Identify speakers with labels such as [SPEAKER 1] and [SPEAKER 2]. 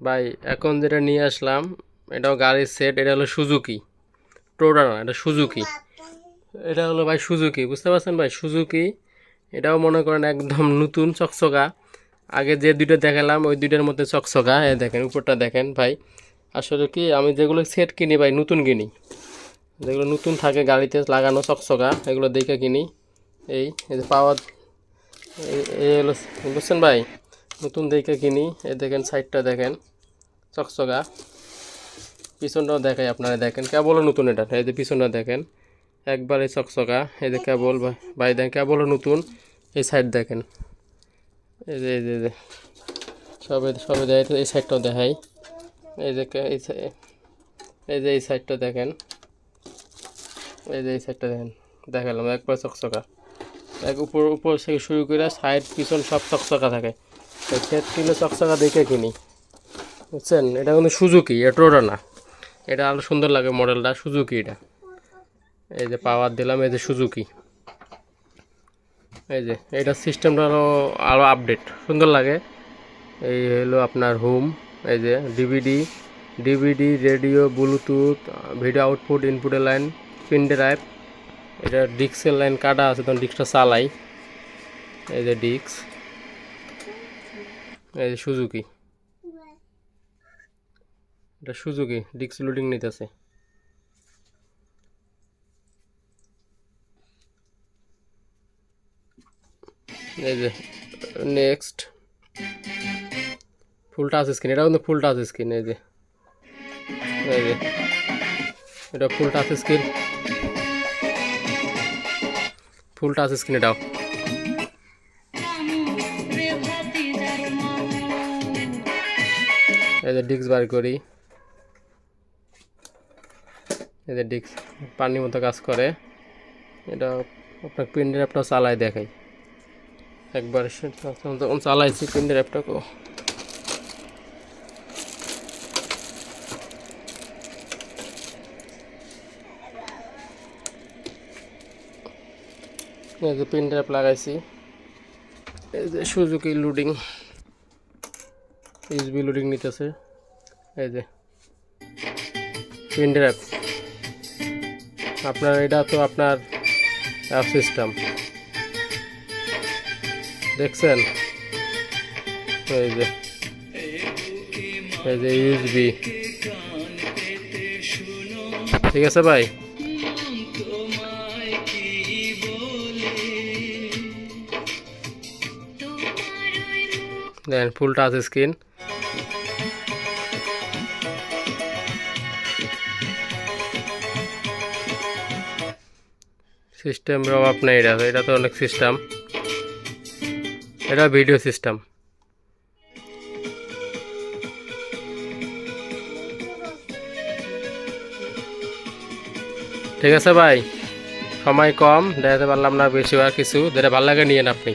[SPEAKER 1] ভাই, এখন যেটা নিয়ে আসলাম এটাও গাড়ির সেট এটা হলো সুজুকি। টোটা না, এটা সুজুকি। এটা হলো ভাই সুজুকি, বুঝতে পারছেন ভাই? সুজুকি, এটাও মনে করেন একদম নতুন, চকচকা। আগে যে দুইটা দেখালাম, ওই দুইটার মধ্যে চকচকা। এ দেখেন, উপরটা দেখেন ভাই। আসলে কি, আমি যেগুলো সেট কিনি ভাই, নতুন কিনি। যেগুলো নতুন থাকে, গাড়িতে লাগানো চকচকা, এগুলো দেখে কিনি। এই যে পাওয়ার এই হলো, বুঝছেন ভাই? নতুন দেখে কিনি। এই দেখেন সাইডটা দেখেন। চকচকা। পিছনটাও দেখাই আপনারা, দেখেন। কেবলও নতুন এটা। এই যে পিছনটা দেখেন, একবারে চকচকা। এই যে কেবল ভাই, দেখেন, কেবলও নতুন। এই সাইড দেখেন। এই যে এই যে সবে সবে দেয় এই সাইডটাও দেখাই। এই যে এই যে এই সাইডটা দেখেন। এই যে এই সাইডটা দেখেন। দেখালাম, একবার চকচকা। এক উপর উপর থেকে শুরু করে সাইড পিছন সব চকচকা থাকে। সেট কিলো চকচকা দেখে কিনি। বুঝছেন? এটা কিন্তু সুজুকি এটোটা না। এটা আরও সুন্দর লাগে মডেলটা, সুজুকি এটা। এই যে পাওয়ার দিলাম, এই যে সুজুকি। এই যে, এটা সিস্টেমটা আরও আরও আপডেট সুন্দর লাগে। এই হলো আপনার হোম এই যে DVD DVD radio Bluetooth video output ইনপুটের লাইন পিন ড্রাইভ এটা ডিস্কের লাইন কাটা আছে, তখন ডিস্কটা চালাই। এই যে ডিস্ক এই যে সুজুকি। এটা সুজুকি, ডিস্ক লোডিং নিতেছে। এই যে নেক্সট ফুল টাচ স্ক্রিন এটা কিন্তু ফুল টাচ স্ক্রিন এই যে। এই যে, এটা full touch screen full touch screen এটাও। যে ডিস্ক বার করি। এই যে ডিস্ক পানির মতো কাজ করে। এটা আপনার পিন্ডের অ্যাপটা চালাই দেখাই। একবার চালাইছি পিন্ডের অ্যাপটাকেও এই যে পিন ড্রাইভ লাগাইছি এই যে সুজুকি লোডিং ইউজবি লোডিং নিতেছে এই যে পিন ড্রাইভ আপনার, এটা তো আপনার অ্যাপ সিস্টেম দেখছেন? এই যে এই যে ইউজবি ঠিক আছে ভাই? Then, full touch screen system অভাব নেই এটা এটা তো অনেক সিস্টেম এটা ভিডিও সিস্টেম ঠিক আছে ভাই, সময় কম, দেখাতে পারলাম না বেশি আর কিছু, যেটা ভালো লাগে নিয়েন আপনি।